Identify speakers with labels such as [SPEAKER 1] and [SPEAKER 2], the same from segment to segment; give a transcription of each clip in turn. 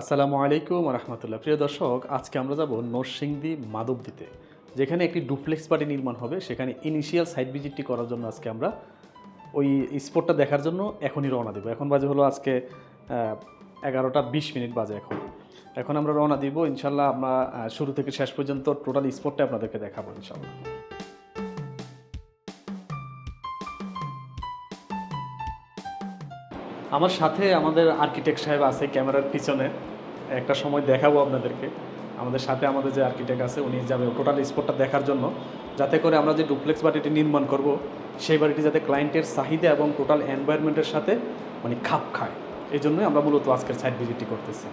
[SPEAKER 1] আসসালামু আলাইকুম রহমতুল্লাহ। প্রিয় দর্শক, আজকে আমরা যাব নরসিংদী মাধবদীতে, যেখানে একটি ডুপ্লেক্স বাড়ি নির্মাণ হবে। সেখানে ইনিশিয়াল সাইট ভিজিটটি করার জন্য আজকে আমরা ওই স্পটটা দেখার জন্য এখনই রওনা দেবো। এখন বাজে হলো আজকে এগারোটা বিশ মিনিট বাজে এখন। এখন আমরা রওনা দিব, ইনশাল্লাহ আমরা শুরু থেকে শেষ পর্যন্ত টোটাল স্পটটা আপনাদেরকে দেখাবো, ইনশাল্লাহ। আমার সাথে আমাদের আর্কিটেক্ট সাহেব আছে ক্যামেরার পিছনে। একটা সময় দেখাবো আপনাদেরকে। আমাদের সাথে আমাদের যে আর্কিটেক্ট আছে, উনি যাবে টোটাল স্পটটা দেখার জন্য। যাতে করে আমরা যে ডুপ্লেক্স বাড়িটি নির্মাণ করব, সেই বাড়িটি যাতে ক্লায়েন্টের চাহিদা এবং টোটাল এনভায়রনমেন্টের সাথে মানে খাপ খায়। এই জন্যই আমরা মূলত আজকের সাইট ভিজিটটি করতেছি।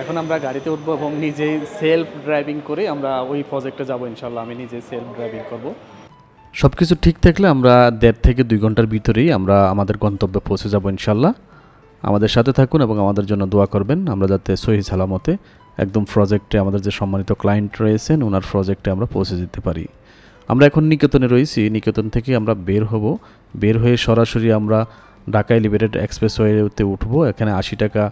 [SPEAKER 1] এখন আমরা গাড়িতে উঠবো এবং নিজেই সেলফ ড্রাইভিং করে আমরা ওই প্রজেক্টে যাব ইনশাল্লাহ আমি নিজে সেলফ ড্রাইভিং করব।
[SPEAKER 2] সব কিছু ঠিক থাকলে আমরা দেড় থেকে দুই ঘণ্টার ভিতরেই আমরা আমাদের গন্তব্যে পৌঁছে যাব ইনশাল্লাহ। আমাদের সাথে থাকুন এবং আমাদের জন্য দোয়া করবেন। আমরা যাতে সহি সালামতে একদম প্রজেক্টে আমাদের যে সম্মানিত ক্লায়েন্ট রয়েছেন ওনার প্রজেক্টে আমরা পৌঁছে যেতে পারি। আমরা এখন নিকেতনে রয়েছি। নিকেতন থেকে আমরা বের হব। বের হয়ে সরাসরি আমরা ঢাকা এলিভেটেড এক্সপ্রেসওয়েতে উঠবো। এখানে আশি টাকা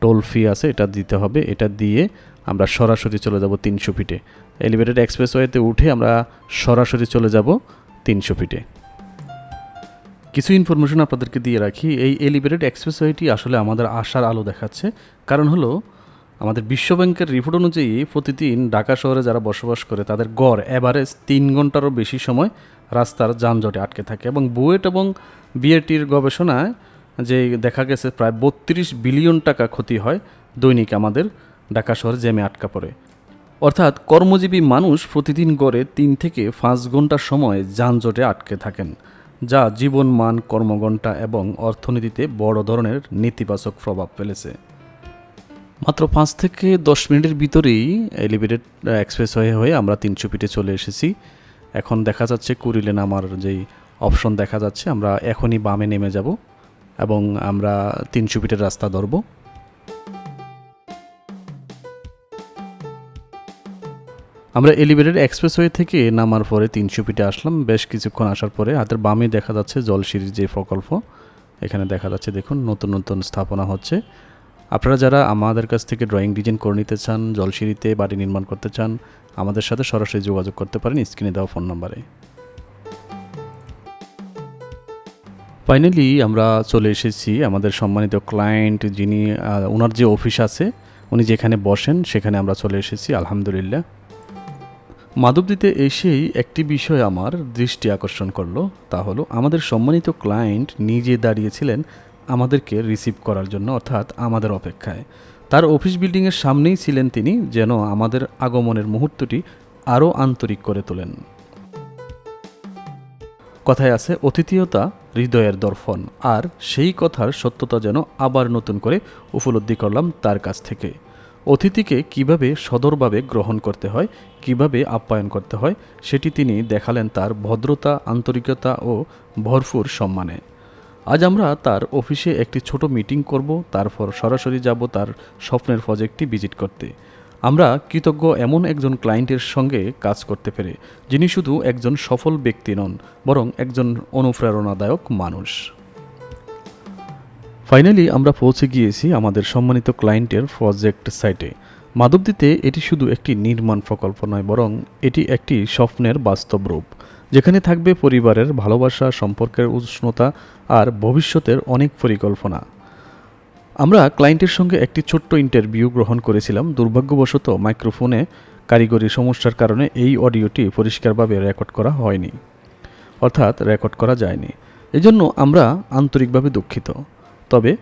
[SPEAKER 2] টোল ফি আছে, এটা দিতে হবে। এটা দিয়ে আমরা সরাসরি চলে যাব তিনশো ফিটে এলিভেটেড এক্সপ্রেসওয়েতে উঠে আমরা সরাসরি চলে যাব। তিনশো ফিটে। কিছু ইনফরমেশন আপনাদেরকে দিয়ে রাখি, এই এলিভেটেড এক্সপ্রেসওয়েটি আসলে আমাদের আশার আলো দেখাচ্ছে। কারণ হলো, আমাদের বিশ্ব ব্যাংকের রিপোর্ট অনুযায়ী প্রতিদিন ঢাকা শহরে যারা বসবাস করে, তাদের গড় অ্যাভারেজ তিন ঘন্টারও বেশি সময় রাস্তার যানজটে আটকে থাকে এবং বুয়েট এবং বিএটির গবেষণায় যে দেখা গেছে, প্রায় বত্রিশ বিলিয়ন টাকা ক্ষতি হয় দৈনিক আমাদের ঢাকা শহরে জ্যামে আটকা পড়ে। অর্থাৎ কর্মজীবী মানুষ প্রতিদিন গড়ে তিন থেকে পাঁচ ঘণ্টা সময় যানজটে আটকে থাকেন, যা জীবন মান কর্মঘণ্টা এবং অর্থনীতিতে বড় ধরনের নেতিবাচক প্রভাব ফেলেছে। মাত্র পাঁচ থেকে দশ মিনিটের ভিতরেই এলিভেটেড এক্সপ্রেস হয়ে হয়ে আমরা তিনশো ফিটে চলে এসেছি। এখন দেখা যাচ্ছে কুড়িলে নামার যেই অপশন দেখা যাচ্ছে, আমরা এখনই বামে নেমে যাব এবং আমরা তিনশো ফিটের রাস্তা ধরবো। আমরা এলিভেটেড এক্সপ্রেসওয়ে থেকে নামার পরে তিনশো ফিটে আসলাম। বেশ কিছুক্ষণ আসার পরে হাতের বামে দেখা যাচ্ছে জলসিঁড়ির যে প্রকল্প। এখানে দেখা যাচ্ছে, দেখুন, নতুন নতুন স্থাপনা হচ্ছে। আপনারা যারা আমাদের কাছ থেকে ড্রয়িং ডিজাইন করে নিতে চান জলসিঁড়িতে বাড়ি নির্মাণ করতে চান, আমাদের সাথে সরাসরি যোগাযোগ করতে পারেন স্ক্রিনে দেওয়া ফোন নাম্বারে। ফাইনালি আমরা চলে এসেছি আমাদের সম্মানিত ক্লায়েন্ট যিনি ওনার যে অফিস আছে, উনি যেখানে বসেন, সেখানে আমরা চলে এসেছি, আলহামদুলিল্লাহ। মাধবদীতে এসেই একটি বিষয় আমার দৃষ্টি আকর্ষণ করল, তা হলো আমাদের সম্মানিত ক্লায়েন্ট নিজে দাঁড়িয়েছিলেন আমাদেরকে রিসিভ করার জন্য, অর্থাৎ আমাদের অপেক্ষায়। তার অফিস বিল্ডিংয়ের সামনেই ছিলেন তিনি, যেন আমাদের আগমনের মুহূর্তটি আরও আন্তরিক করে তোলেন। কথায় আছে, অতিথিয়তা হৃদয়ের দর্পণ, আর সেই কথার সত্যতা যেন আবার নতুন করে উপলব্ধি করলাম তার কাছ থেকে। অতিথিকে কীভাবে সদরভাবে গ্রহণ করতে হয়, কীভাবে আপ্যায়ন করতে হয়, সেটি তিনি দেখালেন তার ভদ্রতা, আন্তরিকতা ও ভরপুর সম্মানে। আজ আমরা তার অফিসে একটি ছোট মিটিং করব, তারপর সরাসরি যাব তার স্বপ্নের প্রজেক্টটি ভিজিট করতে। আমরা কৃতজ্ঞ এমন একজন ক্লায়েন্টের সঙ্গে কাজ করতে পেরে, যিনি শুধু একজন সফল ব্যক্তি নন, বরং একজন অনুপ্রেরণাদায়ক মানুষ। ফাইনালি আমরা পৌঁছে গিয়েছি আমাদের সম্মানিত ক্লায়েন্টের প্রজেক্ট সাইটে মাধবদীতে এটি শুধু একটি নির্মাণ প্রকল্প নয়, বরং এটি একটি স্বপ্নের বাস্তব রূপ, যেখানে থাকবে পরিবারের ভালোবাসা, সম্পর্কের উষ্ণতা আর ভবিষ্যতের অনেক পরিকল্পনা। আমরা ক্লায়েন্টের সঙ্গে একটি ছোট্ট ইন্টারভিউ গ্রহণ করেছিলাম। দুর্ভাগ্যবশত মাইক্রোফোনে কারিগরি সমস্যার কারণে এই অডিওটি পরিষ্কারভাবে রেকর্ড করা হয়নি, অর্থাৎ রেকর্ড করা যায়নি। এজন্য আমরা আন্তরিকভাবে দুঃখিত। তবে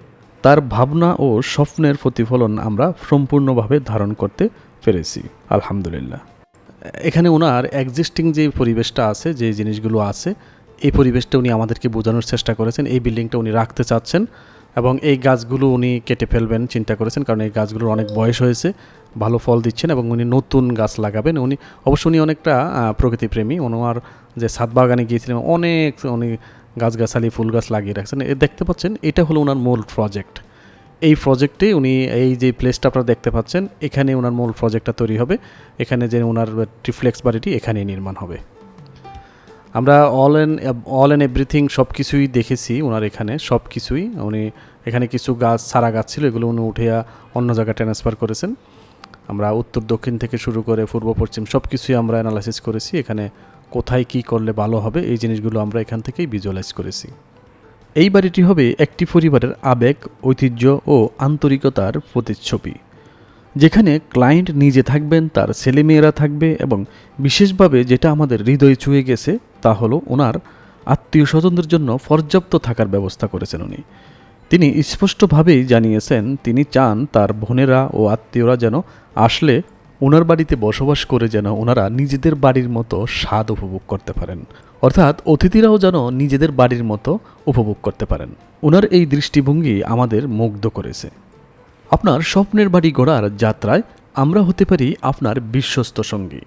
[SPEAKER 2] তার ভাবনা ও স্বপ্নের প্রতিফলন আমরা সম্পূর্ণভাবে ধারণ করতে পেরেছি, আলহামদুলিল্লাহ। এখানে ওনার এক্সিস্টিং যে পরিবেশটা আছে, যে জিনিসগুলো আছে, এই পরিবেশটা উনি আমাদেরকে বোঝানোর চেষ্টা করেছেন, এই বিল্ডিংটা উনি রাখতে চাচ্ছেন এবং এই গাছগুলো উনি কেটে ফেলবেন, চিন্তা করেছেন, কারণ এই গাছগুলোর অনেক বয়স হয়েছে, ভালো ফল দিচ্ছেন এবং উনি নতুন গাছ লাগাবেন। উনি অবশ্য উনি অনেকটা প্রকৃতিপ্রেমী। ওনার যে সাত বাগানে গিয়েছিলেন অনেক উনি গাছগাছালি ফুল গাছ লাগিয়ে রাখছেন। এ দেখতে পাচ্ছেন, এটা হলো ওনার মূল প্রজেক্ট এই প্রজেক্টে উনি এই যে প্লেসটা আপনারা দেখতে পাচ্ছেন, এখানে ওনার মূল প্রজেক্টটা তৈরি হবে। এখানে যে ওনার ট্রিফ্লেক্স বাড়িটি এখানেই নির্মাণ হবে। আমরা all and all and everything সব কিছুই দেখেছি ওনার এখানে সব কিছুই উনি এখানে কিছু গাছ সারা গাছ ছিল, এগুলো উনি উঠে অন্য জায়গায় ট্রান্সফার করেছেন। আমরা উত্তর দক্ষিণ থেকে শুরু করে পূর্ব পশ্চিম সব কিছুই আমরা অ্যানালাইসিস করেছি। এখানে কোথায় কি করলে ভালো হবে, এই জিনিসগুলো আমরা এখান থেকেই ভিজুয়ালাইজ করেছি। এই বাড়িটি হবে একটি পরিবারের আবেগ, ঐতিহ্য ও আন্তরিকতার প্রতিচ্ছবি। যেখানে ক্লায়েন্ট নিজে থাকবেন, তার ছেলেমেয়েরা থাকবে এবং বিশেষভাবে যেটা আমাদের হৃদয় ছুঁয়ে গেছে, তা হলো ওনার আত্মীয় স্বজনদের জন্য পর্যাপ্ত থাকার ব্যবস্থা করেছেন উনি। তিনি স্পষ্টভাবেই জানিয়েছেন, তিনি চান তার বোনেরা ও আত্মীয়রা যেন আসলে ওনার বাড়িতে বসবাস করে যেন ওনারা নিজেদের বাড়ির মতো স্বাদ উপভোগ করতে পারেন। অর্থাৎ অতিথিরাও যেন নিজেদের বাড়ির মতো উপভোগ করতে পারেন। ওনার এই দৃষ্টিভঙ্গি আমাদের মুগ্ধ করেছে। আপনার স্বপ্নের বাড়ি গড়ার যাত্রায় আমরা হতে পারি আপনার বিশ্বস্ত সঙ্গী।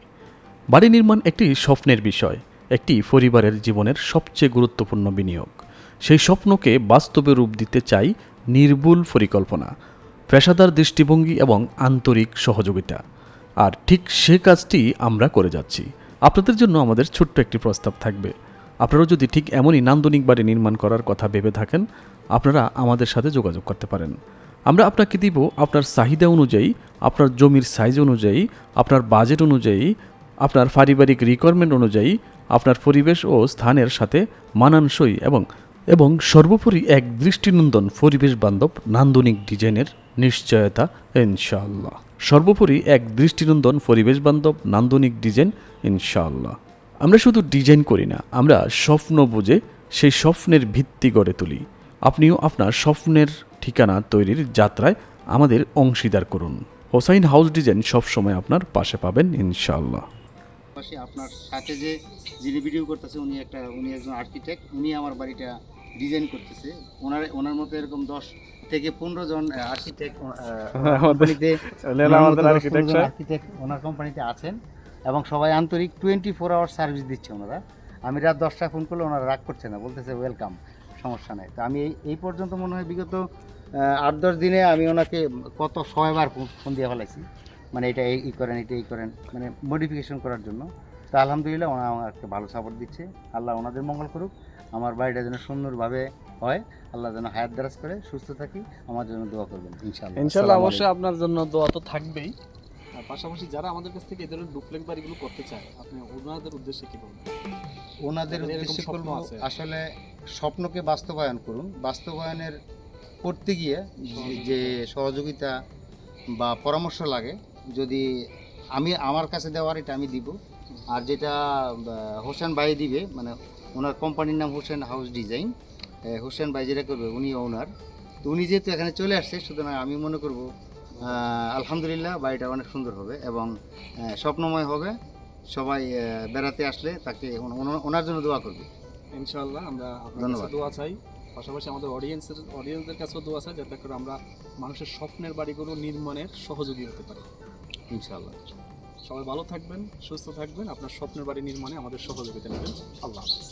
[SPEAKER 2] বাড়ি নির্মাণ একটি স্বপ্নের বিষয়, একটি পরিবারের জীবনের সবচেয়ে গুরুত্বপূর্ণ বিনিয়োগ। সেই স্বপ্নকে বাস্তবে রূপ দিতে চাই নির্ভুল পরিকল্পনা, পেশাদার দৃষ্টিভঙ্গি এবং আন্তরিক সহযোগিতা। আর ঠিক সে কাজটি আমরা করে যাচ্ছি। আপনাদের জন্য আমাদের ছোট্ট একটি প্রস্তাব থাকবে। আপনারাও যদি ঠিক এমনই নান্দনিক বাড়ি নির্মাণ করার কথা ভেবে থাকেন, আপনারা আমাদের সাথে যোগাযোগ করতে পারেন। আমরা আপনাকে দিব আপনার চাহিদা অনুযায়ী, আপনার জমির সাইজ অনুযায়ী, আপনার বাজেট অনুযায়ী, আপনার পারিবারিক রিকোয়ারমেন্ট অনুযায়ী, আপনার পরিবেশ ও স্থানের সাথে মানানসই এবং এবং সর্বোপরি এক দৃষ্টিনন্দন পরিবেশ বান্ধব নান্দনিক ডিজাইনের নিশ্চয়তা, ইনশাআল্লাহ। সর্বোপরি এক দৃষ্টিনন্দন পরিবেশ বান্ধব নান্দনিক ডিজাইন, ইনশাআল্লাহ। আমরা শুধু ডিজাইন করি না, আমরা স্বপ্ন বুঝে সেই স্বপ্নের ভিত্তি গড়ে তুলি। আপনিও আপনার স্বপ্নের ঠিকানা তৈরির যাত্রায় আমাদের অংশীদার করুন। হোসাইন হাউস ডিজাইন সবসময় আপনার পাশে পাবেন, ইনশাআল্লাহ।
[SPEAKER 3] আপনার সাথে যে যিনি ভিডিও করতেছে, উনি একটা, উনি একজন আর্কিটেক্ট উনি আমার বাড়িটা ডিজাইন করতেছে। ওনার ওনার মতো এরকম দশ থেকে পনেরো জন আর্কিটেক্ট আর্কিটেক্ট ওনার কোম্পানিতে আছেন এবং সবাই আন্তরিক টোয়েন্টি ফোর আওয়ার সার্ভিস দিচ্ছে ওনারা। আমি রাত দশটায় ফোন করলে ওনারা রাগ করছে না বলতেছে ওয়েলকাম সমস্যা নাই। তো আমি এই এই পর্যন্ত মনে হয় বিগত আট দশ দিনে আমি ওনাকে কত ছয়বার ফোন ফোন দিয়ে ফেলাইছি। মানে এটা এই ই করেন এটা এই করেন মানে মডিফিকেশন করার জন্য। তো আলহামদুলিল্লাহ ওনারা আমাকে ভালো সাপোর্ট দিচ্ছে। আল্লাহ ওনাদের মঙ্গল করুক। আমার বাড়িটা যেন সুন্দরভাবে হয় আল্লাহ যেন হায়াত দারাজ করে সুস্থ থাকি আমার জন্য দোয়া করবেন ইনশাআল্লাহ।
[SPEAKER 1] ইনশাল্লাহ
[SPEAKER 3] আসসালামু
[SPEAKER 1] অবশ্যই আপনার জন্য দোয়া তো থাকবেই। আর পাশাপাশি যারা আমাদের কাছ থেকে এই ধরনের ডুপ্লেক্স বাড়িগুলো করতে চায় আপনি ওনাদের উদ্দেশ্যে কি বলবেন?
[SPEAKER 3] ওনাদের উদ্দেশ্যে বলব আসলে স্বপ্নকে বাস্তবায়ন করুন। বাস্তবায়নের করতে গিয়ে যে সহযোগিতা বা পরামর্শ লাগে যদি আমি আমার কাছে দেওয়ার এটা আমি দিব আর যেটা হোসেন ভাই দিবে মানে ওনার কোম্পানির নাম হোসেন হাউস ডিজাইন। হোসেন ভাই যেটা করবে উনি ওনার তো উনি যেহেতু এখানে চলে আসছে সুতরাং আমি মনে করব আলহামদুলিল্লাহ বাড়িটা অনেক সুন্দর হবে এবং স্বপ্নময় হবে। সবাই বেড়াতে আসলে তাকে ওন- ওন- ওনার জন্য দোয়া করবে।
[SPEAKER 1] ইনশাআল্লাহ আমরা
[SPEAKER 3] ধন্যবাদ।
[SPEAKER 1] দোয়া চাই। পাশাপাশি আমাদের অডিয়েন্সের অডিয়েন্সদের কাছেও দোয়া চাই যাতে করে আমরা মানুষের স্বপ্নের বাড়িগুলো নির্মাণের সহযোগী হতে পারি।
[SPEAKER 3] ইনশাআল্লাহ।
[SPEAKER 1] সবাই ভালো থাকবেন সুস্থ থাকবেন। আপনার স্বপ্নের বাড়ি নির্মাণে আমাদের সহযোগিতা নেবেন। আল্লাহ হাফেজ।